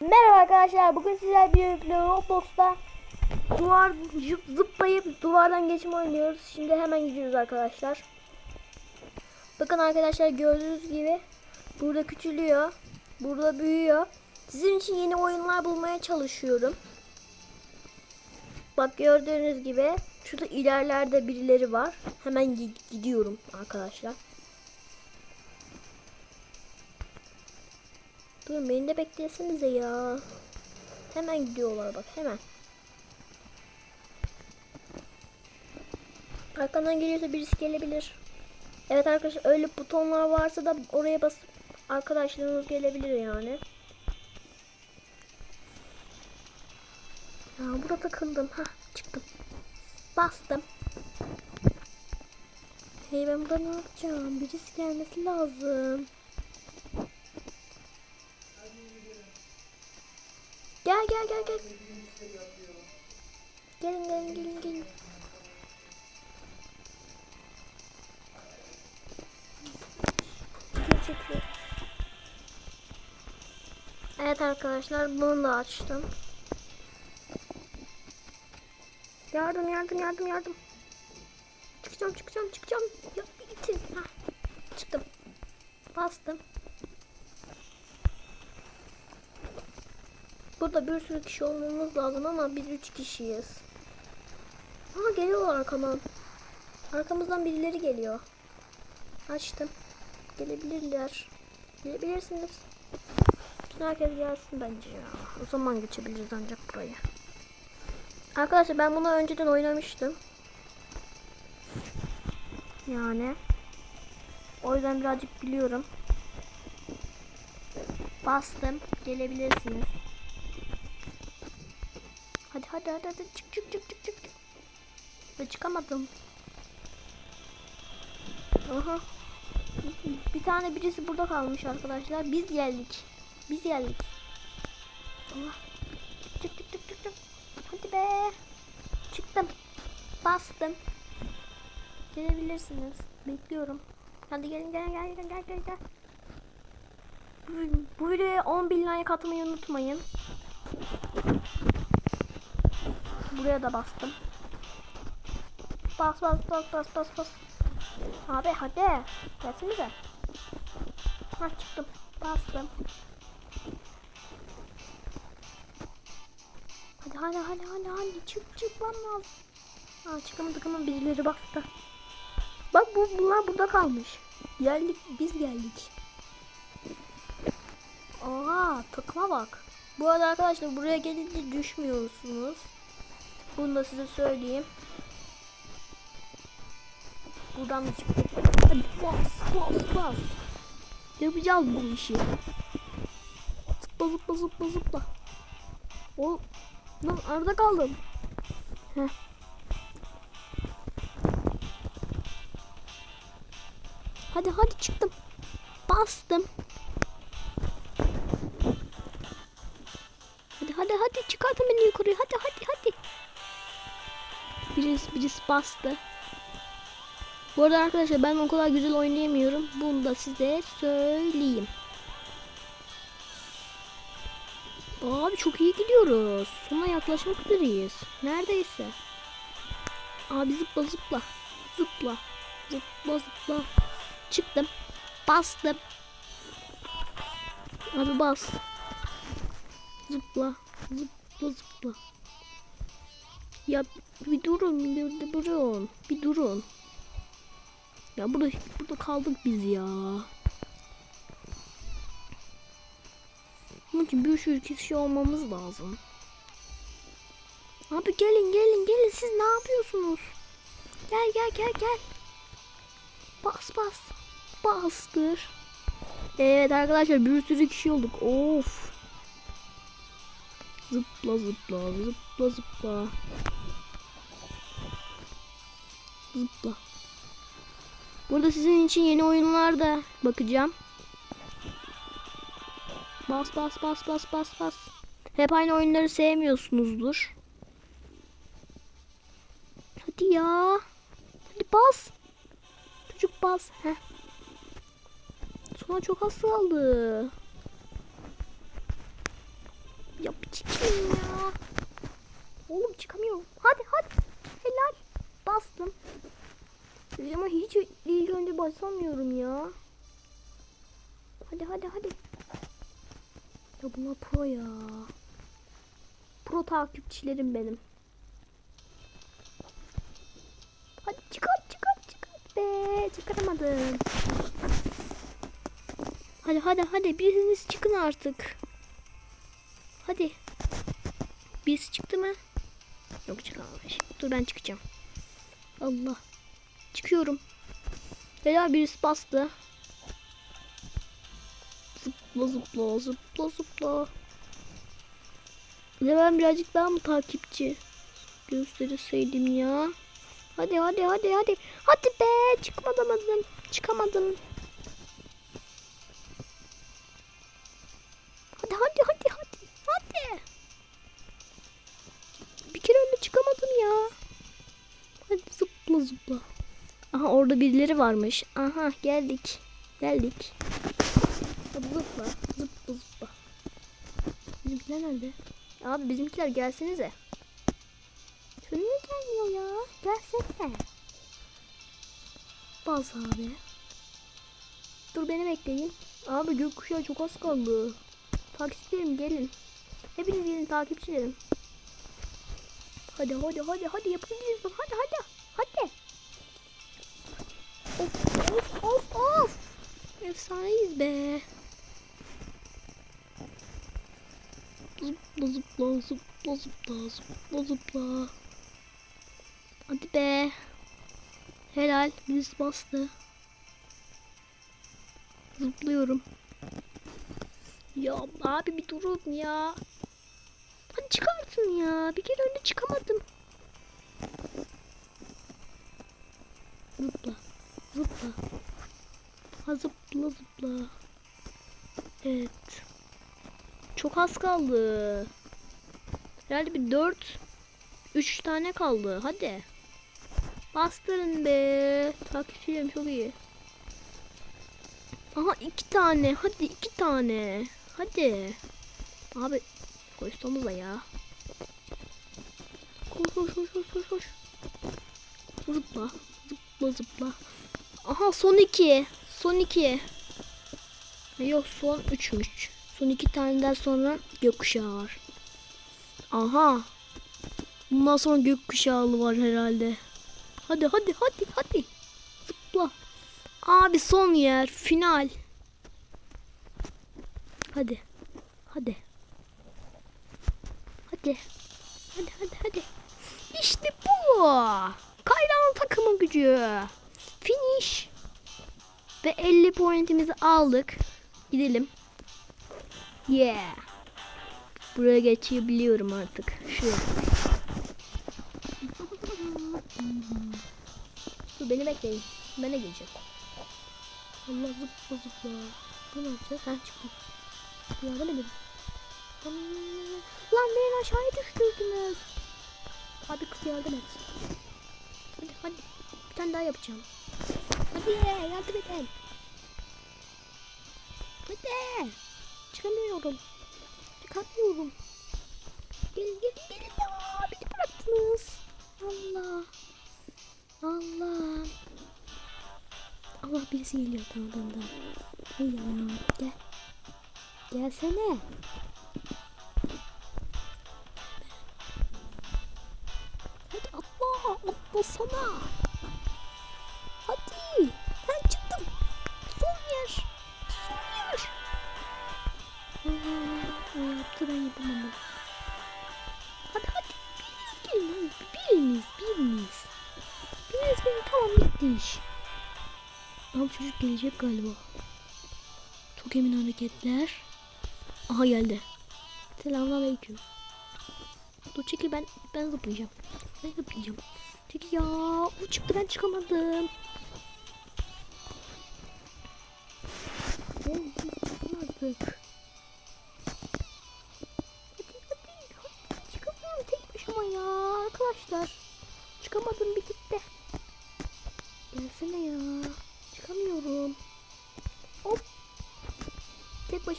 Merhaba arkadaşlar. Bugün sizler birlikte Roblox'ta duvar zıp, zıplayıp duvardan geçme oynuyoruz. Şimdi hemen gidiyoruz arkadaşlar. Bakın arkadaşlar gördüğünüz gibi burada küçülüyor. Burada büyüyor. Sizin için yeni oyunlar bulmaya çalışıyorum. Bak gördüğünüz gibi şurada ilerlerde birileri var. Hemen gi- gidiyorum arkadaşlar. Durun beni de beklesenize ya. Hemen gidiyorlar bak hemen. Arkandan geliyorsa birisi gelebilir. Evet arkadaşlar öyle butonlar varsa da oraya basıp arkadaşlarınız gelebilir yani. Ya burada takıldım. Ha çıktım. Bastım. Hey ben burada ne yapacağım? Birisi gelmesi lazım. Gel gel gel gel. Gelin gelin gelin gelin. Çekiyor. Evet arkadaşlar bunu da açtım. Yardım yardım yardım yardım. Çıkacağım çıkacağım çıkacağım. Ya itin. Hah. Çıktım. Bastım. Burada bir sürü kişi olmamız lazım ama biz üç kişiyiz. Aa geliyorlar arkamdan. Arkamızdan birileri geliyor. Açtım. Gelebilirler. Gelebilirsiniz. Bütün herkes gelsin bence ya. O zaman geçebiliriz ancak burayı. Arkadaşlar ben bunu önceden oynamıştım. Yani. O yüzden birazcık biliyorum. Bastım. Gelebilirsiniz. Hadi hadi hadi çık çık çık çık çık. Ve çıkamadım. Aha. Bir tane birisi burada kalmış arkadaşlar. Biz geldik. Biz geldik. Allah. Çık çık çık çık çık. Hadi be. Çıktım. Bastım. Gelebilirsiniz. Bekliyorum. Hadi gelin gel gel gel gel gel. Bu- Bu videoya 10 bin like atmayı unutmayın. Buraya da bastım. Bas bas bas bas bas bas. Abi hadi. Gelsinize. Ha çıktım. Bastım. Hadi hadi hadi hadi hadi çık çıkmam lazım. Ha çıkamadık ama birileri bastı. Bak bu bunlar burada kalmış. Geldik biz geldik. Aa takıma bak. Bu arada arkadaşlar buraya gelince düşmüyorsunuz. Bunu da size söyleyeyim. Buradan da çıktık. Hadi bas bas bas. Yapacağız bu işi. Zıpla zıpla zıpla zıpla. O lan arada kaldım. Heh. Hadi hadi çıktım. Bastım. Hadi hadi hadi çıkartın beni yukarıya. Hadi hadi hadi. Birisi birisi bastı. Bu arada arkadaşlar ben o kadar güzel oynayamıyorum. Bunu da size söyleyeyim. Abi çok iyi gidiyoruz. Sona yaklaşmak üzereyiz. Neredeyse. Abi zıpla zıpla. Zıpla. Zıpla zıpla. Çıktım. Bastım. Abi bas. Zıpla. Zıpla zıpla. Ya bir durun bir, durun. Bir durun. Ya burada burada kaldık biz ya. Bunun bir sürü kişi olmamız lazım. Abi gelin gelin gelin siz ne yapıyorsunuz? Gel gel gel gel. Bas bas. Bastır. Evet arkadaşlar bir sürü kişi olduk. Of. Zıpla zıpla zıpla zıpla. Zıpla. Burada sizin için yeni oyunlar da bakacağım. Bas bas bas bas bas bas. Hep aynı oyunları sevmiyorsunuzdur. Hadi ya. Hadi bas. Çocuk bas. Heh. Sonra çok az kaldı. Ya bir çıkayım ya. Oğlum çıkamıyorum. Hadi hadi. Bastım. Ama hiç ilk önce basamıyorum ya. Hadi hadi hadi. Ya bunlar pro ya. Pro takipçilerim benim. Hadi çıkar çıkar çıkar be. Çıkaramadım. Hadi hadi hadi biriniz çıkın artık. Hadi. Birisi çıktı mı? Yok çıkamamış. Dur ben çıkacağım. Allah. Çıkıyorum. Helal birisi bastı. Zıpla zıpla zıpla zıpla. Ya ben birazcık daha mı takipçi gösterseydim ya? Hadi hadi hadi hadi. Hadi be çıkamadım. Çıkamadım. Hadi hadi hadi hadi. Hadi. Bir kere önüne çıkamadım ya. Zıpla zıpla. Aha orada birileri varmış. Aha geldik. Geldik. Zıpla. Zıpla zıpla. Bizimkiler nerede? Abi bizimkiler gelsenize. Şunu niye gelmiyor ya? Gelsene. Bas abi. Dur beni bekleyin. Abi gökkuşağı çok az kaldı. Takipçilerim gelin. Hepiniz gelin takipçilerim. Hadi hadi hadi hadi yapabiliriz. Hadi hadi. Hadi. Of of of of. Efsaneyiz be. Zıpla zıpla zıpla zıpla zıpla zıpla. Hadi be. Helal. Birisi bastı. Zıplıyorum. Ya abi bir durun ya. Hadi çıkarsın ya. Bir kere önde çıkamadım. Zıpla. Zıpla. Ha zıpla zıpla. Evet. Çok az kaldı. Herhalde bir dört, üç tane kaldı. Hadi. Bastırın be. Takipçilerim çok iyi. Aha iki tane. Hadi iki tane. Hadi. Abi koşsanıza ya. Koş koş koş koş koş. Zıpla zıpla. Aha son iki. Son iki. Yok son üçmüş. Son iki taneden sonra gökkuşağı var. Aha. Bundan sonra gökkuşağı var herhalde. Hadi hadi hadi hadi. Zıpla. Abi son yer. Final. Hadi. Hadi. Hadi. Hadi hadi hadi. İşte bu. Takımı gücü. Finish. Ve 50 pointimizi aldık. Gidelim. Yeah. Buraya geçebiliyorum artık. Şuraya. Dur beni bekleyin. Ben de geleceğim. Allah zıpla zıpla. Bu ne yapacağız? Ben çıktım. Yardım edin. Lan beni aşağıya düşürdünüz. Abi kız yardım et. Tane daha yapacağım. Hadi yardım edin. Hadi. Çıkamıyorum. Çıkamıyorum. Gelin gelin gelin ya. Beni bıraktınız. Allah. Allah. Allah birisi geliyor tamam. Hey ya gel. Gelsene. Hadi atla atlasana. Yapamam. onu. Hadi hadi. Biriniz. Biriniz biriniz. Biriniz gelin tamam bitti iş. Abi çocuk gelecek galiba. Çok emin hareketler. Aha geldi. Selamünaleyküm. Dur çekil ben ben zıplayacağım. Ben zıplayacağım. Çekil ya. O çıktı ben çıkamadım.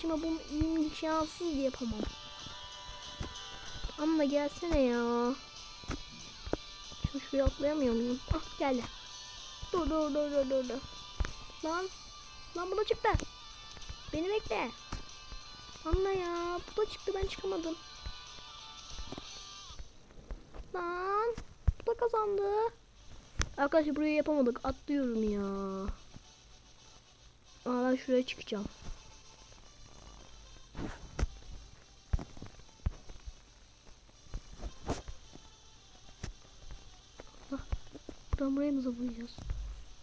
Başıma bunu imkansız yapamam. Amma gelsene ya. Şu şuraya atlayamıyor muyum? Ah geldi. Dur dur dur dur dur dur. Lan. Lan bu da çıktı. Beni bekle. Anla ya. Bu da çıktı ben çıkamadım. Lan. Bu da kazandı. Arkadaşlar burayı yapamadık. Atlıyorum ya. Aa ben şuraya çıkacağım. Buradan buraya mı zıplayacağız?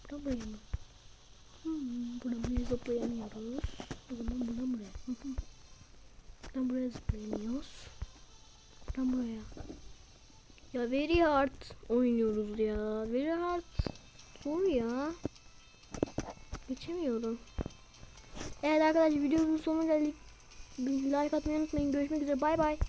Buradan buraya mı? Hmm, buradan buraya zıplayamıyoruz. O zaman buradan buraya. Buradan buraya zıplayamıyoruz. Buradan buraya. Ya very hard oynuyoruz ya. Very hard. Zor ya. Geçemiyorum. Evet arkadaşlar videomuzun sonuna geldik. Like atmayı unutmayın. Görüşmek üzere. Bay bay.